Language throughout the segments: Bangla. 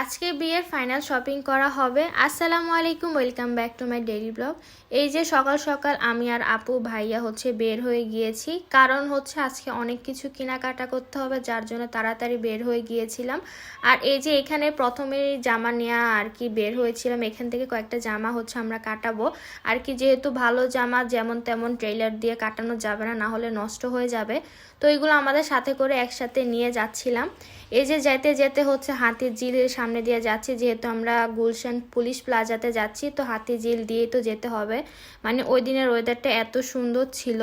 আজকে বিয়ের ফাইনাল শপিং করা হবে। আসসালামু আলাইকুম, welcome back to my daily blog. এই যে সকাল সকাল আমি আর আপু ভাইয়া হচ্ছে বের হয়ে গিয়েছি। কারণ হচ্ছে আজকে অনেক কিছু কেনাকাটা করতে হবে, যার জন্য তাড়াতাড়ি বের হয়ে গিয়েছিলাম। আর এই যে এখানে প্রথমে জামা নেওয়া আর কি বের হয়েছিলাম, এখান থেকে কয়েকটা জামা হচ্ছে আমরা কাটাবো। আর কি যেহেতু ভালো জামা, যেমন তেমন ট্রেলার দিয়ে কাটানো যাবে না না হলে নষ্ট হয়ে যাবে। তো এইগুলো আমাদের সাথে করে একসাথে নিয়ে যাচ্ছিলাম। এই যে যেতে যেতে হচ্ছে হাতির ঝিলের সামনে দিয়ে যাচ্ছি, যেহেতু আমরা গুলশান পুলিশ প্লাজাতে যাচ্ছি, তো হাতি ঝিল দিয়েই তো যেতে হবে। মানে ওই দিনের ওয়েদারটা এত সুন্দর ছিল।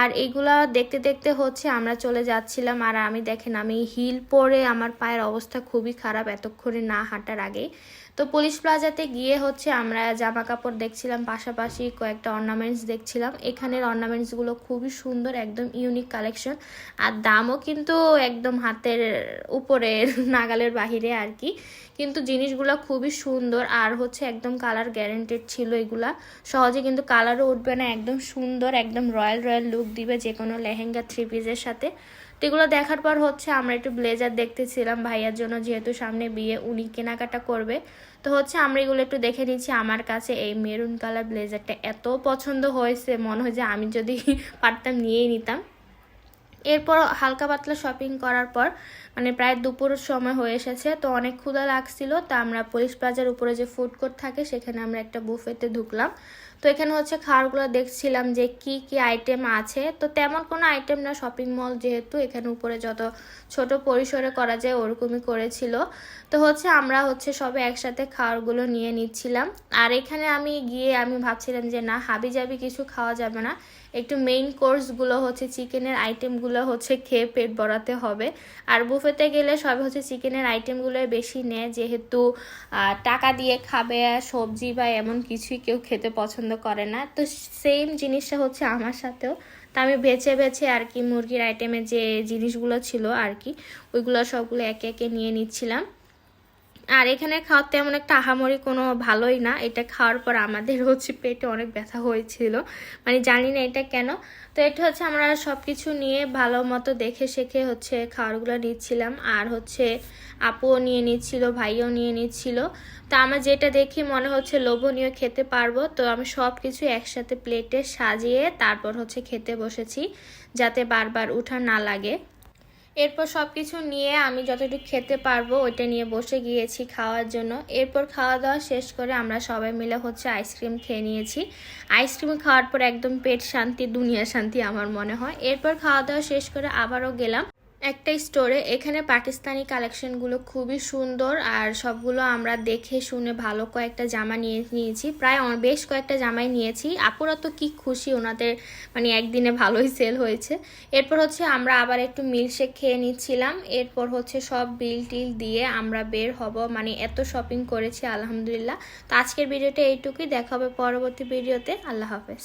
আর এগুলা দেখতে দেখতে হচ্ছে আমরা চলে যাচ্ছিলাম, আর আমি দেখেন, আমি হিল পরে আমার পায়ের অবস্থা খুবই খারাপ, এতক্ষণে না হাঁটার আগেই। তো পুলিশ প্লাজাতে গিয়ে হচ্ছে আমরা জামা কাপড় দেখছিলাম, পাশাপাশি কয়েকটা অর্নামেন্টস দেখছিলাম। এখানের অর্নামেন্টসগুলো খুবই সুন্দর, একদম ইউনিক কালেকশন আর দামও কিন্তু একদম হাতের উপরের নাগালের বাহিরে আর কি। কিন্তু জিনিসগুলো খুবই সুন্দর আর হচ্ছে একদম কালার গ্যারেন্টেড ছিল এগুলা। সহজে কিন্তু কালারও উঠবে না, একদম সুন্দর, একদম রয়্যাল রয়্যাল লুক দিবে যে কোনো লেহেঙ্গা থ্রি পিসের সাথে। তো এগুলো দেখার পর হচ্ছে আমরা একটু ব্লেজার দেখতেছিলাম ভাইয়ার জন্য, যেহেতু সামনে বিয়ে, উনি কেনাকাটা করবে। তো হচ্ছে আমরা এগুলো একটু দেখে নিচ্ছি আমার কাছে এই মেরুন কালার ব্লেজারটা এত পছন্দ হয়েছে, মনে হয় যে আমি যদি পারতাম নিয়েই নিতাম। এরপর হালকা পাতলা শপিং করার পর মানে প্রায় দুপুর সময় হয়ে এসেছে, তো অনেক ক্ষুধা লাগছিল, তা আমরা পুলিশ প্লাজার উপরে যে ফুড কোর্ট থাকে সেখানে আমরা একটা বুফেতে ঢুকলাম। তো এখানে হচ্ছে খাবারগুলো দেখছিলাম যে কি কি আইটেম আছে, তো তেমন কোনো আইটেম না শপিং মল যেহেতু এখানে উপরে যত ছোট পরিসরে করা যায় ওরকমই করেছিল। তো হচ্ছে আমরা হচ্ছে সবে একসাথে খাবারগুলো নিয়ে নিচ্ছিলাম। আর এখানে আমি গিয়ে আমি ভাবছিলাম যে না হাবি জাবি কিছু খাওয়া যাবে না, একটু মেইন কোর্সগুলো হচ্ছে চিকেনের আইটেমগুলো হচ্ছে খেয়ে পেট ভরাতে হবে। আর বুফেতে গেলে সবে হচ্ছে চিকেনের আইটেমগুলোই বেশি নেয়, যেহেতু টাকা দিয়ে খাবে, সবজি বা এমন কিছুই কেউ খেতে পছন্দ করে না। তো সেম জিনিসটা হচ্ছে আমার সাথেও। তা আমি বেছে বেছে আর কি মুরগির আইটেমে যে জিনিসগুলো ছিল আর কি, ওইগুলো সবগুলো একে একে নিয়ে নিচ্ছিলাম। আর এখানে খাওয়ার তেমন একটা আহামরি কোনো ভালোই না। এটা খাওয়ার পর আমাদের হচ্ছে পেটে অনেক ব্যথা হয়েছিল। মানে জানি না এটা কেন। তো এটা হচ্ছে আমরা সব কিছু নিয়ে ভালো মতো দেখে শেখে হচ্ছে খাবারগুলো নিচ্ছিলাম। আর হচ্ছে আপুও নিয়ে নিচ্ছিল, ভাইও নিয়ে নিচ্ছিল। তো আমার যেটা দেখি মনে হচ্ছে লোভনীয় খেতে পারব। তো আমি সব কিছু একসাথে প্লেটে সাজিয়ে তারপর হচ্ছে খেতে বসেছি, যাতে বারবার উঠা না লাগে। এরপর সব কিছু নিয়ে আমি যতটুকু খেতে পারব ওইটা নিয়ে বসে গিয়েছি খাওয়ার জন্য। এরপর খাওয়া দাওয়া শেষ করে আমরা সবাই মিলে হচ্ছে আইসক্রিম খেয়ে নিয়েছি। আইসক্রিম খাওয়ার পর একদম পেট শান্তি, দুনিয়া শান্তি আমার মনে হয়। এরপর খাওয়া দাওয়া শেষ করে আবারও গেলাম। একটা স্টোরে এখানে পাকিস্তানি কালেকশনগুলো খুবই সুন্দর আর সবগুলো আমরা দেখে শুনে ভালো কয়েকটা জামা নিয়ে, নিয়েছি। প্রায় বেশ কয়েকটা জামাই নিয়েছি। আপুরা তো কি খুশি, ওনাদের মানে একদিনে ভালোই সেল হয়েছে। এরপর হচ্ছে আমরা আবার একটু মিল্কশেক খেয়ে নিচ্ছিলাম। এরপর হচ্ছে সব বিল টিল দিয়ে আমরা বের হব। মানে এত শপিং করেছি, আলহামদুলিল্লাহ। তো আজকের ভিডিওটা এইটুকুই। দেখা হবে পরবর্তী ভিডিওতে আল্লাহ হাফেজ।